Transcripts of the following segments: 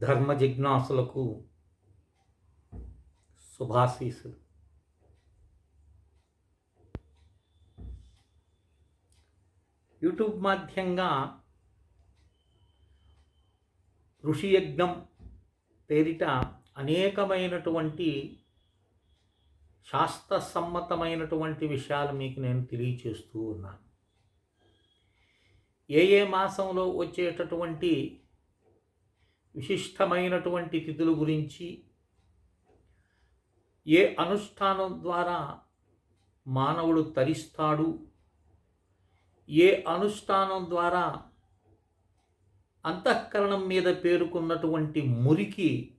ధర్మ జిజ్ఞాసులకు శుభాశీసులు యూట్యూబ్ మాధ్యంగా ఋషియజ్ఞం పేరిట అనేకమైనటువంటి శాస్త్రసమ్మతమైనటువంటి విషయాలు మీకు నేను తెలియచేస్తూ ఉన్నాను. ఏ ఏ మాసంలో వచ్చేటటువంటి విశిష్టమైనటువంటి తిథుల గురించి ఏ అనుష్ఠానం ద్వారా మానవుడు తరిస్తాడు? ఏ అనుష్ఠానం ద్వారా అంతఃకరణం మీద పేరుకున్నటువంటి మురికి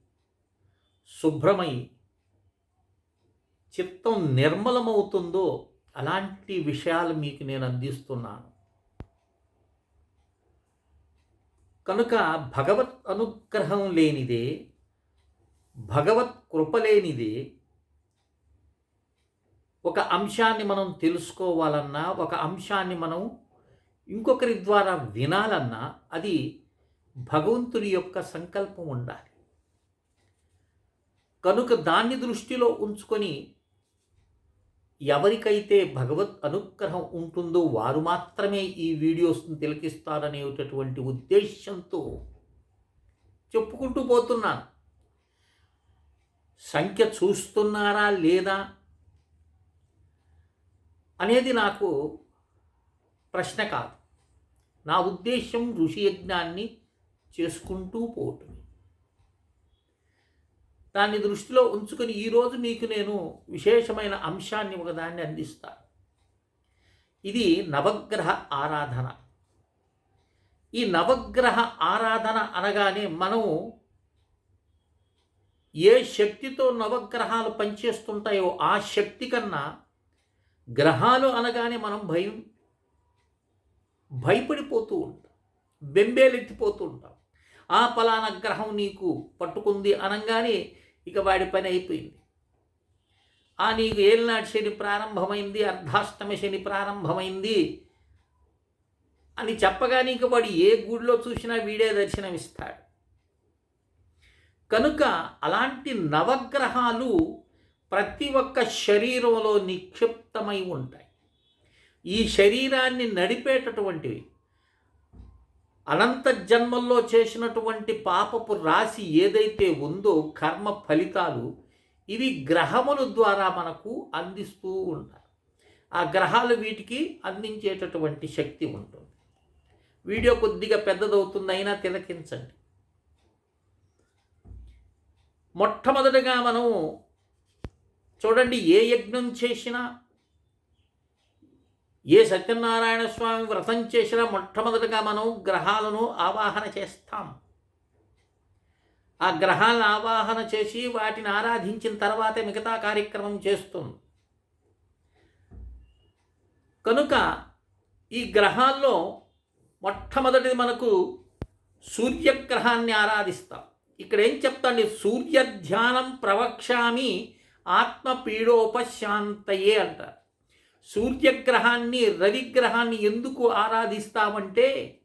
శుభ్రమై చిత్తం నిర్మలమవుతుందో అలాంటి విషయాలు మీకు నేను అందిస్తున్నాను. కనుక భగవత్ అనుగ్రహం లేనిదే భగవత్ కృప లేనిదే ఒక అంశాన్ని మనం తెలుసుకోవాలన్నా ఒక అంశాన్ని మనం ఇంకొకరి ద్వారా వినాలన్నా అది భగవంతుని యొక్క సంకల్పం ఉండాలి. కనుక దాన్ని దృష్టిలో ఉంచుకొని ఎవరికైతే భగవత్ అనుగ్రహం ఉంటుందో వారు మాత్రమే ఈ వీడియోస్ని తిలకిస్తారనేటటువంటి ఉద్దేశంతో చెప్పుకుంటూ పోతున్నాను. సంఖ్య చూస్తున్నారా లేదా అనేది నాకు ప్రశ్న కాదు. నా ఉద్దేశం ఋషి యజ్ఞాన్ని చేసుకుంటూ పోవటం. దాన్ని దృష్టిలో ఉంచుకొని ఈరోజు మీకు నేను విశేషమైన అంశాన్ని ఒకదాన్ని అందిస్తాను. ఇది నవగ్రహ ఆరాధన. ఈ నవగ్రహ ఆరాధన అనగానే మనము ఏ శక్తితో నవగ్రహాలు పనిచేస్తుంటాయో ఆ శక్తి కన్నా గ్రహాలు అనగానే మనం భయం భయపడిపోతూ ఉంటాం బెంబేలెత్తిపోతూ ఉంటాం. ఆ పలానా గ్రహం నీకు పట్టుకుంది అనగానే ఇక వాడి పని అయిపోయింది. ఆ నీకు ఏలినాటి శని ప్రారంభమైంది అర్ధాష్టమి శని ప్రారంభమైంది అని చెప్పగానే ఇక వాడు ఏ గుడిలో చూసినా వీడే దర్శనమిస్తాడు. కనుక అలాంటి నవగ్రహాలు ప్రతి ఒక్క శరీరంలో నిక్షిప్తమై ఉంటాయి. ఈ శరీరాన్ని నడిపేటటువంటివి అనంత జన్మల్లో చేసినటువంటి పాపపు రాశి ఏదైతే ఉందో కర్మ ఫలితాలు ఇవి గ్రహముల ద్వారా మనకు అందిస్తూ ఉంటారు ఆ గ్రహాలు వీటికి అందించేటటువంటి శక్తి ఉంటుంది. వీడియో కొద్దిగా పెద్దదవుతుందైనా తిలకించండి. మొట్టమొదటిగా మనం చూడండి ఏ యజ్ఞం చేసినా ఏ సత్యనారాయణ స్వామి వ్రతం చేసినా మొట్టమొదటిగా మనం గ్రహాలను ఆవాహన చేస్తాం. ఆ గ్రహాలను ఆవాహన చేసి వాటిని ఆరాధించిన తర్వాతే మిగతా కార్యక్రమం చేస్తుంది. కనుక ఈ గ్రహాల్లో మొట్టమొదటిది మనకు సూర్యగ్రహాన్ని ఆరాధిస్తాం. ఇక్కడ ఏం చెప్తాండి? సూర్య ధ్యానం ఆత్మపీడోపశాంతయే అంటారు. సూర్యగ్రహాన్ని రవిగ్రహాన్ని ఎందుకు ఆరాధిస్తామంటే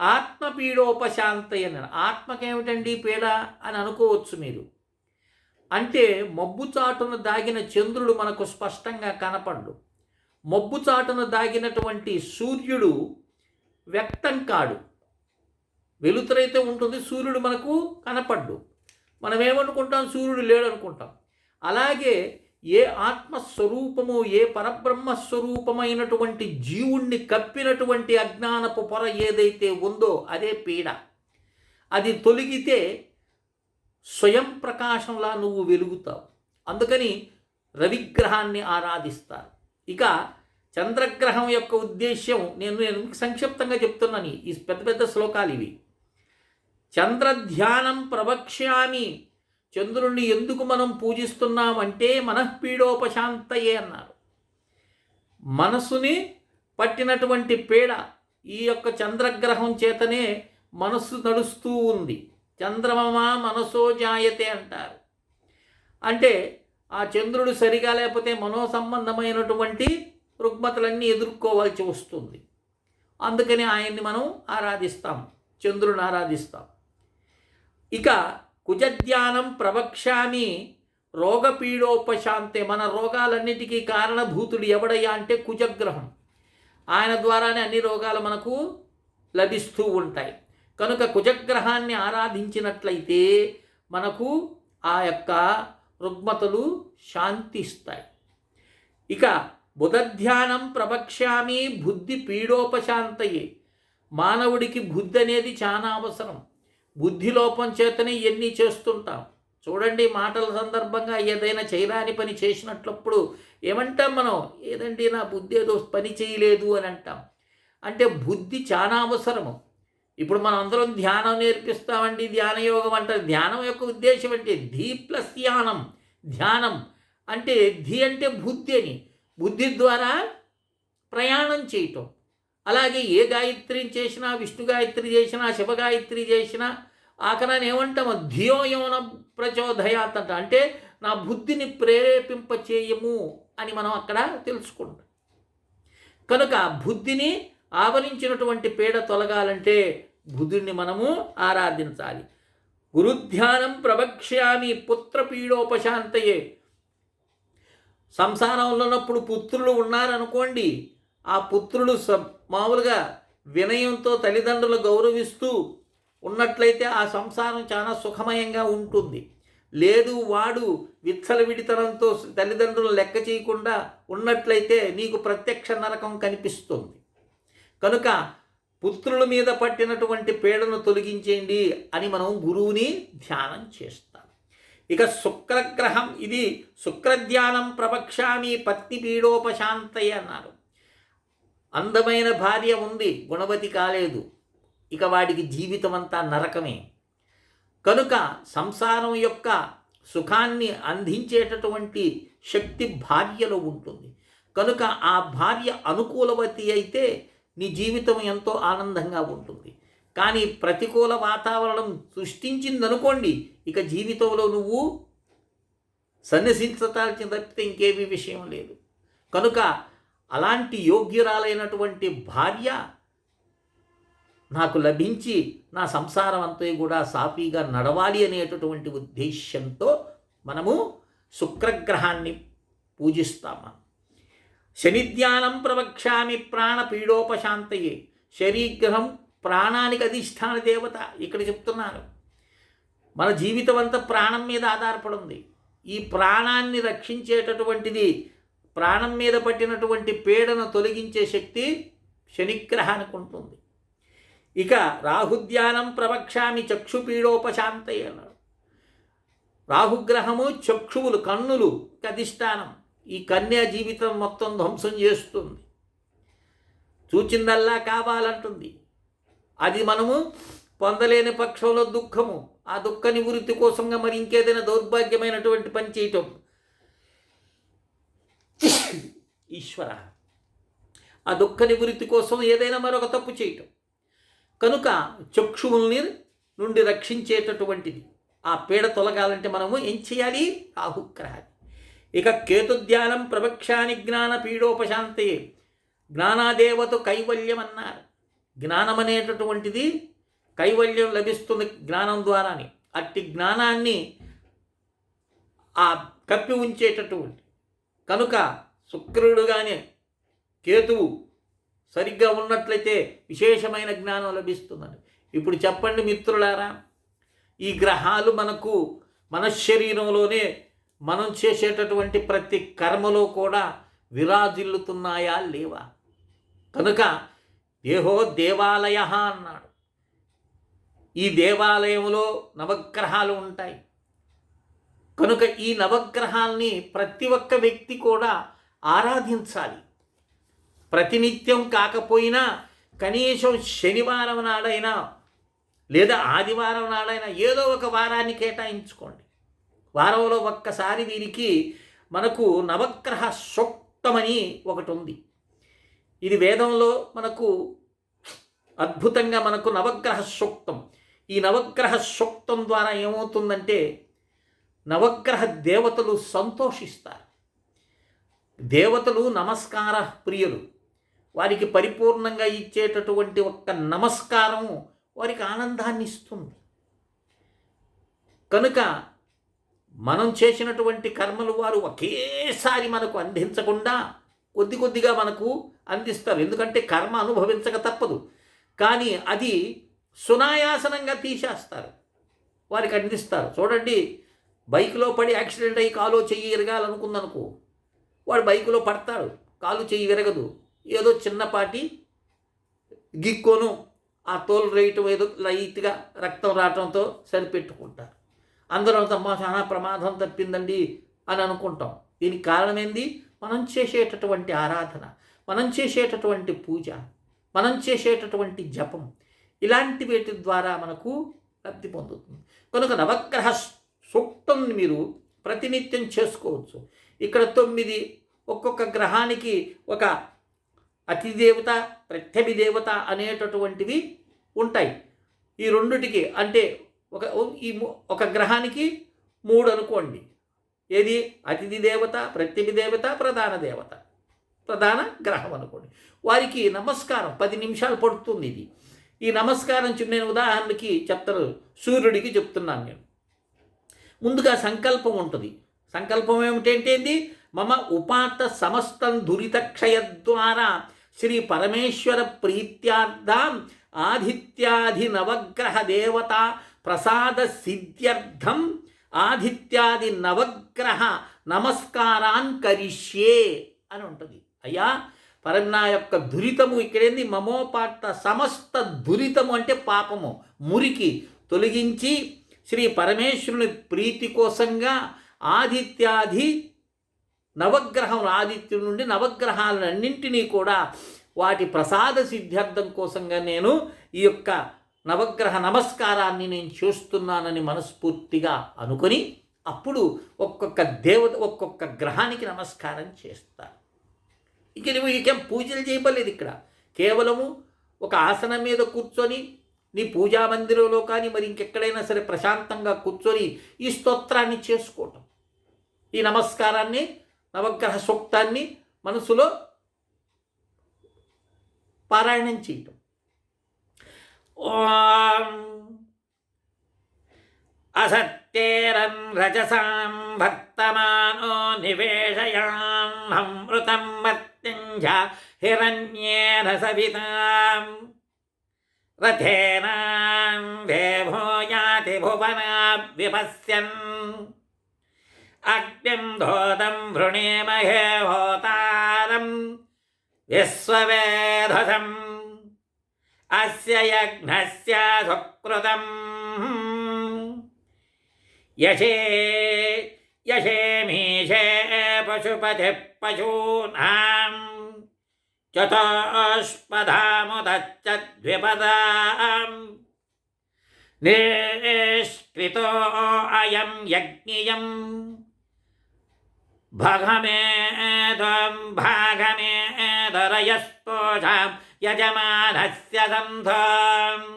ఆత్మపీడోపశాంతయన ఆత్మకేమిటండి పీడ అని అనుకోవచ్చు మీరు. అంటే మబ్బు చాటున దాగిన చంద్రుడు మనకు స్పష్టంగా కనపడు మబ్బు చాటున దాగినటువంటి సూర్యుడు వ్యక్తం కాడు. వెలుతురైతే ఉంటుంది సూర్యుడు మనకు కనపడ్డు. మనం ఏమనుకుంటాం సూర్యుడు లేడు అనుకుంటాం అలాగే ఏ ఆత్మస్వరూపము ఏ పరబ్రహ్మ స్వరూపమైనటువంటి జీవుణ్ణి కప్పినటువంటి అజ్ఞానపు పొర ఏదైతే ఉందో అదే పీడ. అది తొలగితే స్వయం ప్రకాశంలా నువ్వు వెలుగుతావు. అందుకని రవిగ్రహాన్ని ఆరాధిస్తారు. ఇక చంద్రగ్రహం యొక్క ఉద్దేశ్యం నేను నేను సంక్షిప్తంగా చెప్తున్నాను. ఈ పెద్ద పెద్ద శ్లోకాలు ఇవి. చంద్రధ్యానం ప్రవక్ష్యామి. చంద్రుణ్ణి ఎందుకు మనం పూజిస్తున్నామంటే మనఃపీడోపశాంతయే అన్నారు. మనసుని పట్టినటువంటి పీడ ఈ యొక్క చంద్రగ్రహం చేతనే మనస్సు నడుస్తూ ఉంది. చంద్రమమా మనసో జాయతే అంటారు. అంటే ఆ చంద్రుడు సరిగా లేకపోతే మనో సంబంధమైనటువంటి రుగ్మతలన్నీ ఎదుర్కోవాల్సి వస్తుంది. అందుకని ఆయన్ని మనం ఆరాధిస్తాం. చంద్రుని ఆరాధిస్తాం. ఇక కుజధ్యానం ప్రవక్ష్యామి రోగపీడోపశాంతే. మన రోగాలన్నిటికీ కారణభూతుడు ఎవడయ్యా అంటే కుజగ్రహం. ఆయన ద్వారానే అన్ని రోగాలు మనకు లభిస్తూ ఉంటాయి. కనుక కుజగ్రహాన్ని ఆరాధించినట్లయితే మనకు ఆ యొక్క రుగ్మతలు శాంతిస్తాయి. ఇక బుధధ్యానం ప్రవక్ష్యామి బుద్ధి పీడోపశాంతయే. మానవుడికి బుద్ధి అనేది చాలా అవసరం. బుద్ధి లోపం చేతనే ఇవన్నీ చేస్తుంటాం. చూడండి మాటల సందర్భంగా ఏదైనా చేయరాని పని చేసినట్లప్పుడు ఏమంటాం మనం? ఏదండి నా బుద్ధి ఏదో పని చేయలేదు అని అంటాం. అంటే బుద్ధి చాలా అవసరము. ఇప్పుడు మనం అందరం ధ్యానం నేర్పిస్తామండి ధ్యానయోగం అంటారు ధ్యానం యొక్క ఉద్దేశం అంటే ధీ ప్లస్ ధ్యానం. ధ్యానం అంటే ధీ అంటే బుద్ధి అని. బుద్ధి ద్వారా ప్రయాణం చేయటం. అలాగే ఏ గాయత్రిని చేసినా విష్ణు గాయత్రి చేసినా శివగాయత్రి చేసినా ఆఖరాన్ని ఏమంటాము? ధియోయోన ప్రచోదయాత్ అంట. అంటే నా బుద్ధిని ప్రేరేపింప చేయము అని మనం అక్కడ తెలుసుకుంటాం. కనుక బుద్ధిని ఆవరించినటువంటి పీడ తొలగాలంటే బుద్ధుడిని మనము ఆరాధించాలి. గురుధ్యానం ప్రవక్ష్యామి పుత్ర పీడోపశాంతయే సంసారంలో ఉన్నప్పుడు పుత్రులు ఉన్నారనుకోండి ఆ పుత్రులు మామూలుగా వినయంతో తల్లిదండ్రులు గౌరవిస్తూ ఉన్నట్లయితే ఆ సంసారం చాలా సుఖమయంగా ఉంటుంది. లేదు వాడు విచ్చల విడితనంతో తల్లిదండ్రులు లెక్క చేయకుండా ఉన్నట్లయితే నీకు ప్రత్యక్ష నరకం కనిపిస్తుంది. కనుక పుత్రుల మీద పట్టినటువంటి పీడను తొలగించేయండి అని మనం గురువుని ధ్యానం చేస్తాం. ఇక శుక్రగ్రహం ఇది శుక్రధ్యానం ప్రవక్ష్యామి పత్ని పీడోపశాంతయ్య అన్నారు. అందమైన భార్య ఉంది గుణవతి కాలేదు. ఇక వాడికి జీవితం అంతా నరకమే. కనుక సంసారం యొక్క సుఖాన్ని అందించేటటువంటి శక్తి భార్యలో ఉంటుంది. కనుక ఆ భార్య అనుకూలవతి అయితే నీ జీవితం ఎంతో ఆనందంగా ఉంటుంది. కానీ ప్రతికూల వాతావరణం సృష్టించిందనుకోండి ఇక జీవితంలో నువ్వు సన్యసించాల్సిన తప్పితే ఇంకేమీ విషయం లేదు. కనుక అలాంటి యోగ్యురాలైనటువంటి భార్య నాకు లభించి నా సంసారం అంతా కూడా సాఫీగా నడవాలి అనేటటువంటి ఉద్దేశ్యంతో మనము శుక్రగ్రహాన్ని పూజిస్తాము. శనిధ్యానం ప్రవక్ష్యామి ప్రాణపీడోపశాంతయే. శరీగ్రహం ప్రాణానికి అధిష్టాన దేవత ఇక్కడ చెప్తున్నాను మన జీవితం అంతా ప్రాణం మీద ఆధారపడి ఉంది. ఈ ప్రాణాన్ని రక్షించేటటువంటిది ప్రాణం మీద పట్టినటువంటి పీడను తొలగించే శక్తి శనిగ్రహానికి ఉంటుంది. ఇక రాహుద్యానం ప్రవక్షామి చక్షుపీడోపశాంతయ్య అన్నాడు. రాహుగ్రహము చక్షువులు కన్నులు అధిష్టానం ఈ కన్యా జీవితం మొత్తం ధ్వంసం చేస్తుంది. చూచిందల్లా కావాలంటుంది. అది మనము పొందలేని పక్షంలో దుఃఖము. ఆ దుఃఖ నివృత్తి కోసంగా మరి ఇంకేదైనా దౌర్భాగ్యమైనటువంటి పని చేయటం. ఈశ్వర ఆ దుఃఖ నివృత్తి కోసం ఏదైనా మరొక తప్పు చేయటం. కనుక చక్షువుల్ని నుండి రక్షించేటటువంటిది. ఆ పీడ తొలగాలంటే మనము ఏం చేయాలి? రాహుగ్రహాన్ని ఇక కేతుధ్యానం ప్రవక్షాని జ్ఞాన పీడోపశాంతే. జ్ఞానాదేవత కైవల్యం అన్నారు జ్ఞానం అనేటటువంటిది కైవల్యం లభిస్తుంది జ్ఞానం ద్వారానే. అట్టి జ్ఞానాన్ని ఆ కప్పి ఉంచేటటువంటి కనుక శుక్రుడు కానీ కేతువు సరిగ్గా ఉన్నట్లయితే విశేషమైన జ్ఞానం లభిస్తుందని ఇప్పుడు చెప్పండి మిత్రులారా ఈ గ్రహాలు మనకు మన శరీరంలోనే మనం చేసేటటువంటి ప్రతి కర్మలో కూడా విరాజిల్లుతున్నాయా లేవా? కనుక దేహో దేవాలయ అన్నాడు. ఈ దేవాలయంలో నవగ్రహాలు ఉంటాయి. కనుక ఈ నవగ్రహాల్ని ప్రతి ఒక్క వ్యక్తి కూడా ఆరాధించాలి. ప్రతినిత్యం కాకపోయినా కనీసం శనివారం నాడైనా లేదా ఆదివారం నాడైనా ఏదో ఒక వారాన్ని కేటాయించుకోండి. వారంలో ఒక్కసారి వీరికి మనకు నవగ్రహ సూక్తమని ఒకటి ఉంది ఇది వేదంలో మనకు అద్భుతంగా మనకు నవగ్రహ సూక్తం. ఈ నవగ్రహ సూక్తం ద్వారా ఏమవుతుందంటే నవగ్రహ దేవతలు సంతోషిస్తారు. దేవతలు నమస్కార ప్రియులు. వారికి పరిపూర్ణంగా ఇచ్చేటటువంటి ఒక్క నమస్కారం వారికి ఆనందాన్ని ఇస్తుంది. కనుక మనం చేసినటువంటి కర్మలు వారు ఒకేసారి మనకు అందించకుండా కొద్ది కొద్దిగా మనకు అందిస్తారు. ఎందుకంటే కర్మ అనుభవించక తప్పదు. కానీ అది సునాయాసనంగా తీసేస్తారు. వారికి అందిస్తారు. చూడండి బైక్లో పడి యాక్సిడెంట్ అయ్యి కాలో చెయ్యి ఇరగాలనుకుందనుకో వాడు బైకులో పడతాడు కాలు చెయ్యి విరగదు. ఏదో చిన్నపాటి గిక్కోను ఆ తోలు రేయటం ఏదో లైట్గా రక్తం రావటంతో సరిపెట్టుకుంటారు. అందరం అమ్మా చాలా ప్రమాదం తప్పిందండి అని అనుకుంటాం. దీనికి కారణం ఏంది మనం చేసేటటువంటి ఆరాధన మనం చేసేటటువంటి పూజ మనం చేసేటటువంటి జపం ఇలాంటి వీటి ద్వారా మనకు లబ్ధి పొందుతుంది. కనుక నవగ్రహ సూక్తంని మీరు ప్రతినిత్యం చేసుకోవచ్చు. ఇక్కడ తొమ్మిది ఒక్కొక్క గ్రహానికి ఒక అతిదేవత ప్రత్యభి దేవత అనేటటువంటివి ఉంటాయి. ఈ రెండుటికి అంటే ఒక ఈ ఒక గ్రహానికి మూడు అనుకోండి. ఏది? అతిథి దేవత ప్రత్యభి దేవత ప్రధాన దేవత. ప్రధాన గ్రహం అనుకోండి. వారికి నమస్కారం పది నిమిషాలు పడుతుంది ఇది. ఈ నమస్కారం నేను ఉదాహరణకి చెప్తాను. సూర్యుడికి చెప్తున్నాను నేను. ముందుగా సంకల్పం ఉంటుంది. సంకల్పం ఏమిటంటేంది మమ ఉపాత సమస్తం దురితక్షయ ద్వారా శ్రీ పరమేశ్వర ప్రీత్యార్థం ఆదిత్యాది నవగ్రహ దేవత ప్రసాద సిద్ధ్యర్థం ఆదిత్యాది నవగ్రహ నమస్కారాన్ కరిష్యే అని ఉంటుంది. అయ్యా పరం నా యొక్క దురితము ఇక్కడేంది మమోపాట సమస్త దురితము అంటే పాపము. మురికి తొలగించి శ్రీ పరమేశ్వరుని ప్రీతి కోసంగా ఆదిత్యాది నవగ్రహం ఆదిత్యుడి నుండి నవగ్రహాలన్నింటినీ కూడా వాటి ప్రసాద సిద్ధ్యర్థం కోసంగా నేను ఈ యొక్క నవగ్రహ నమస్కారాన్ని నేను చేస్తున్నానని మనస్ఫూర్తిగా అనుకొని అప్పుడు ఒక్కొక్క దేవత ఒక్కొక్క గ్రహానికి నమస్కారం చేస్తాను ఇక నువ్వు ఇకేం పూజలు చేయబలేదు ఇక్కడ. కేవలము ఒక ఆసనం మీద కూర్చొని నీ పూజా మందిరంలో కానీ మరి ఇంకెక్కడైనా సరే ప్రశాంతంగా కూర్చొని ఈ స్తోత్రాన్ని చేసుకోవటం. ఈ నమస్కారాన్ని నవగ్రహ సూక్తాన్ని మనసులో పారాయణం చేయటం. ఓం అసత్యేరం రజసాం భక్తమానో నివేశయాం అమృతం మత్యంజ హిరణ్యేన సవితాం రథేనాం దేవోయాతి భువనా విపశ్యన్ అగ్నిం ధోతం వృణీమహే హోతారం విశ్వవేధసం అస్య యజ్ఞస్య సుకృతం యశే యశేమీషే పశుపతి పశూనాం चतोष्पधामुदच्चद्विपदाम् निष्कृतो अयं यज्ञियम्। भगमेदं भागमेदरयस्पोषां यजमानस्य सन्धम्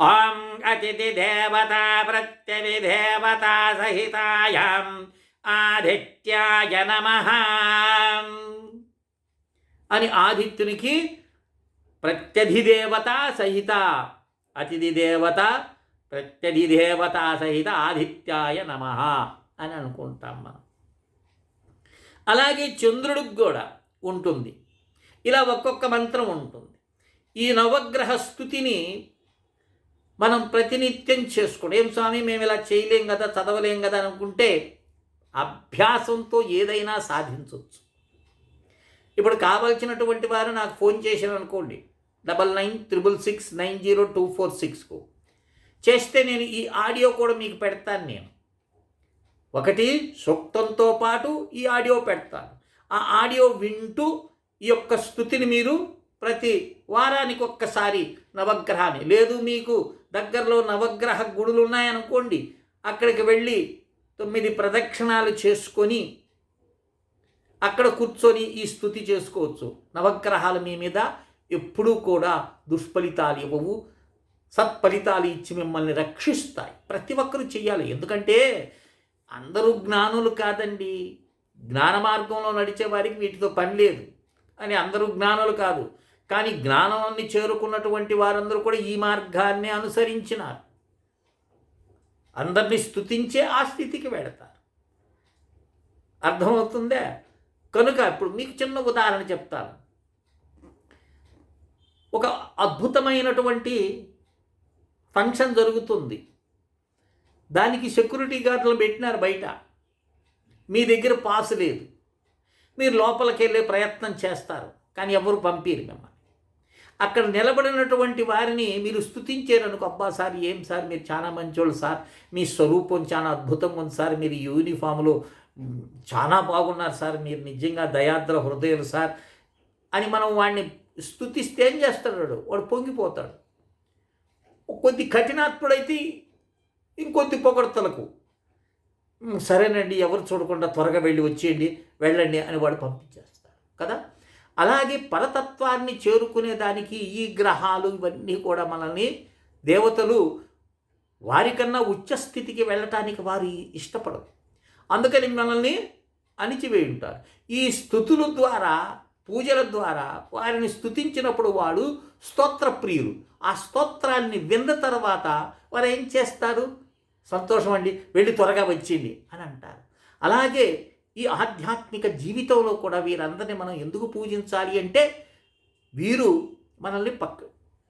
ॐ अतिथिदेवता प्रत्यता सहितायाम् आदित्याय नमः। అని ఆదిత్యునికి ప్రత్యధిదేవత సహిత అతిథి దేవత ప్రత్యధిదేవత సహిత ఆదిత్యాయ నమ అని అనుకుంటాం మనం. అలాగే చంద్రుడికి కూడా ఉంటుంది. ఇలా ఒక్కొక్క మంత్రం ఉంటుంది. ఈ నవగ్రహ స్థుతిని మనం ప్రతినిత్యం చేసుకోండి ఏం స్వామి మేము ఇలా చేయలేం కదా చదవలేం కదా అనుకుంటే అభ్యాసంతో ఏదైనా సాధించవచ్చు. ఇప్పుడు కావాల్సినటువంటి వారు నాకు ఫోన్ చేశారు అనుకోండి double nine triple six nine zero two four సిక్స్కు. చేస్తే నేను ఈ ఆడియో కూడా మీకు పెడతాను నేను. ఒకటి సూక్తంతో పాటు ఈ ఆడియో పెడతాను. ఆ ఆడియో వింటూ ఈ యొక్క స్థుతిని మీరు ప్రతి వారానికి ఒక్కసారి నవగ్రహాన్ని లేదు మీకు దగ్గరలో నవగ్రహ గుడులు ఉన్నాయనుకోండి అక్కడికి వెళ్ళి తొమ్మిది ప్రదక్షిణాలు చేసుకొని అక్కడ కూర్చొని ఈ స్థుతి చేసుకోవచ్చు. నవగ్రహాలు మీ మీద ఎప్పుడూ కూడా దుష్ఫలితాలు ఇవ్వవు. సత్ఫలితాలు ఇచ్చి మిమ్మల్ని రక్షిస్తాయి. ప్రతి ఒక్కరూ చెయ్యాలి. ఎందుకంటే అందరూ జ్ఞానులు కాదండి. జ్ఞాన మార్గంలో నడిచే వారికి వీటితో పని లేదు అని అందరూ జ్ఞానులు కాదు. కానీ జ్ఞానాన్ని చేరుకున్నటువంటి వారందరూ కూడా ఈ మార్గాన్ని అనుసరించినారు. అందరినీ స్థుతించే ఆ స్థితికి వెడతారు అర్థమవుతుందే? కనుక ఇప్పుడు మీకు చిన్న ఉదాహరణ చెప్తాను. ఒక అద్భుతమైనటువంటి ఫంక్షన్ జరుగుతుంది. దానికి సెక్యూరిటీ గార్డులు పెట్టినారు బయట. మీ దగ్గర పాస్ లేదు. మీరు లోపలికి వెళ్ళే ప్రయత్నం చేస్తారు కానీ ఎవరు పంపిరు మిమ్మల్ని. అక్కడ నిలబడినటువంటి వారిని మీరు స్థుతించారనుకో అబ్బా సార్ ఏం సార్? మీరు చాలా మంచోళ్ళు సార్. మీ స్వరూపం చాలా అద్భుతంగా ఉంది సార్. మీరు యూనిఫామ్లో చాలా బాగున్నారు సార్ మీరు నిజంగా దయాద్ర హృదయాలు సార్ అని మనం వాడిని స్థుతిస్తే ఏం చేస్తాడు వాడు? పొంగిపోతాడు. కొద్ది కఠినాత్ముడైతే ఇంకొద్ది పొగడతలకు. సరేనండి ఎవరు చూడకుండా త్వరగా వెళ్ళి వచ్చేయండి వెళ్ళండి అని వాడు పంపించేస్తాడు కదా? అలాగే పరతత్వాన్ని చేరుకునే దానికి ఈ గ్రహాలు ఇవన్నీ కూడా మనల్ని దేవతలు వారికన్నా ఉచ్చ స్థితికి వెళ్ళటానికి వారు ఇష్టపడరు. అందుకని మనల్ని అణిచివేయి ఉంటారు ఈ స్థుతుల ద్వారా పూజల ద్వారా వారిని స్థుతించినప్పుడు వాడు స్తోత్ర ప్రియులు ఆ స్తోత్రాన్ని విన్న తర్వాత వారు ఏం చేస్తారు? సంతోషం అండి వెళ్ళి త్వరగా వచ్చింది అని అంటారు. అలాగే ఈ ఆధ్యాత్మిక జీవితంలో కూడా వీరందరినీ మనం ఎందుకు పూజించాలి అంటే వీరు మనల్ని పక్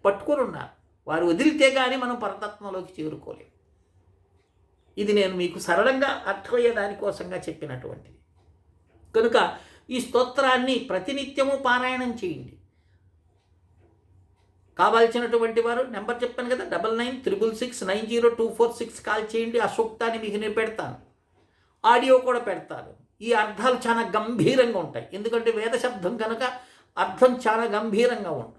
పట్టుకొని ఉన్నారు. వారు వదిలితే కానీ మనం పరతత్వంలోకి చేరుకోలేము. ఇది నేను మీకు సరళంగా అర్థమయ్యే దానికోసంగా చెప్పినటువంటిది. కనుక ఈ స్తోత్రాన్ని ప్రతినిత్యము పారాయణం చేయండి. కావాల్సినటువంటి వారు నెంబర్ చెప్పాను కదా double nine triple six nine zero two four six call చేయండి ఆ సూక్తాన్ని మీకు నేను పెడతాను. ఆడియో కూడా పెడతాను. ఈ అర్థాలు చాలా గంభీరంగా ఉంటాయి. ఎందుకంటే వేద శబ్దం కనుక అర్థం చాలా గంభీరంగా ఉంటుంది.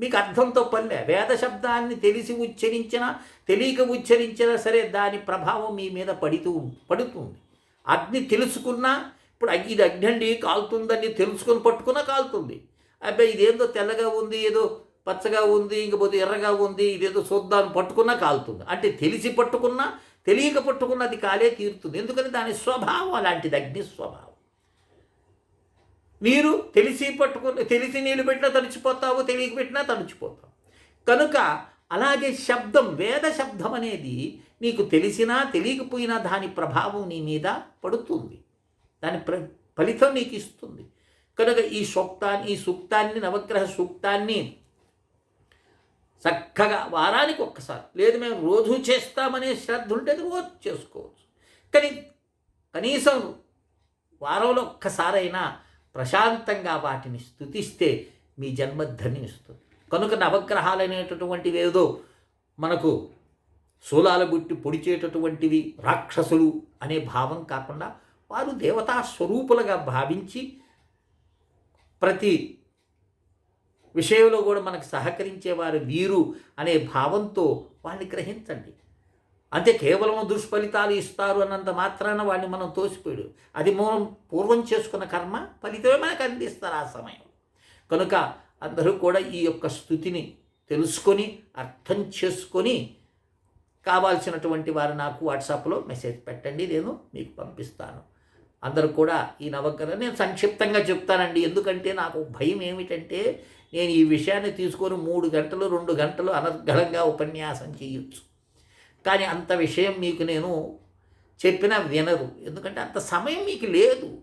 మీకు అర్థంతో పల్లె వేద శబ్దాన్ని తెలిసి ఉచ్చరించినా తెలియక ఉచ్చరించినా సరే దాని ప్రభావం మీ మీద పడుతూ పడుతుంది. అగ్ని తెలుసుకున్నా ఇప్పుడు ఇది అగ్ని అండి కాలుతుందని తెలుసుకొని పట్టుకున్నా కాలుతుంది. అబ్బాయి ఇదేందో తెల్లగా ఉంది ఏదో పచ్చగా ఉంది ఇంకపోతే ఎర్రగా ఉంది ఇదేదో చూద్దాం పట్టుకున్నా కాలుతుంది. అంటే తెలిసి పట్టుకున్నా తెలియక పట్టుకున్న అది కాలే తీరుతుంది. ఎందుకని? దాని స్వభావం అలాంటిది అగ్ని స్వభావం. నీరు తెలిసి పట్టుకుని తెలిసి నీళ్ళు పెట్టినా తడిచిపోతావు తెలియక పెట్టినా తడిచిపోతావు. కనుక అలాగే శబ్దం వేద శబ్దం అనేది నీకు తెలిసినా తెలియకపోయినా దాని ప్రభావం నీ మీద పడుతుంది. దాని ప్ర ఫలితం నీకు ఇస్తుంది. కనుక ఈ సూక్తాన్ని ఈ సూక్తాన్ని నవగ్రహ సూక్తాన్ని చక్కగా వారానికి ఒక్కసారి లేదు మేము రోజు చేస్తామనే శ్రద్ధ ఉంటే రోజు చేసుకోవచ్చు. కానీ కనీసం వారంలో ఒక్కసారైనా ప్రశాంతంగా వాటిని స్థుతిస్తే మీ జన్మ ధన్యమిస్తుంది కనుక నవగ్రహాలు అనేటటువంటివి ఏదో మనకు శూలాల గుట్టి పొడిచేటటువంటివి రాక్షసులు అనే భావం కాకుండా వారు దేవతా స్వరూపులుగా భావించి ప్రతి విషయంలో కూడా మనకు సహకరించేవారు వీరు అనే భావంతో వాళ్ళని గ్రహించండి. అంతే కేవలం దుష్ఫలితాలు ఇస్తారు అన్నంత మాత్రాన వాడిని మనం తోసిపోయాడు. అది మనం పూర్వం చేసుకున్న కర్మ ఫలితమే మనకు అందిస్తారు ఆ సమయం. కనుక అందరూ కూడా ఈ యొక్క స్థుతిని తెలుసుకొని అర్థం చేసుకొని కావాల్సినటువంటి వారు నాకు వాట్సాప్లో మెసేజ్ పెట్టండి నేను మీకు పంపిస్తాను. అందరూ కూడా ఈ నవగ్రహం నేను సంక్షిప్తంగా చెప్తానండి. ఎందుకంటే నాకు భయం ఏమిటంటే నేను ఈ విషయాన్ని తీసుకొని మూడు గంటలు రెండు గంటలు అనర్గళంగా ఉపన్యాసం చేయొచ్చు. కానీ అంత విషయం మీకు నేను చెప్పినా వినరు. ఎందుకంటే అంత సమయం మీకు లేదు.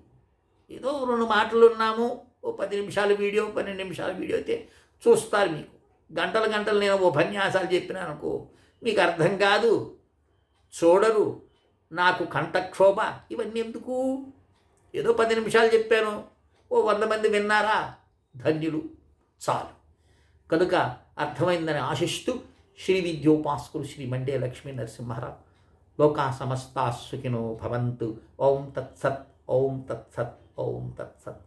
ఏదో రెండు మాటలు ఉన్నాము ఓ పది నిమిషాల వీడియో పన్నెండు నిమిషాల వీడియో అయితే చూస్తారు మీకు. గంటలు గంటలు నేను ఉపన్యాసాలు చెప్పినా అనుకో మీకు అర్థం కాదు చూడరు. నాకు కంఠక్షోభ ఇవన్నీ ఎందుకు? ఏదో పది నిమిషాలు చెప్పాను. ఓ వంద మంది విన్నారా? ధన్యులు. చాలు. కనుక అర్థమైందని ఆశిస్తూ శ్రీ విద్యోపాస్కులు శ్రీ మండే లక్ష్మీ నరసింహారావు. లోకా సమస్తా సుఖినో భవంతు. ఓం తత్సత్ ఓం తత్సత్ ఓం తత్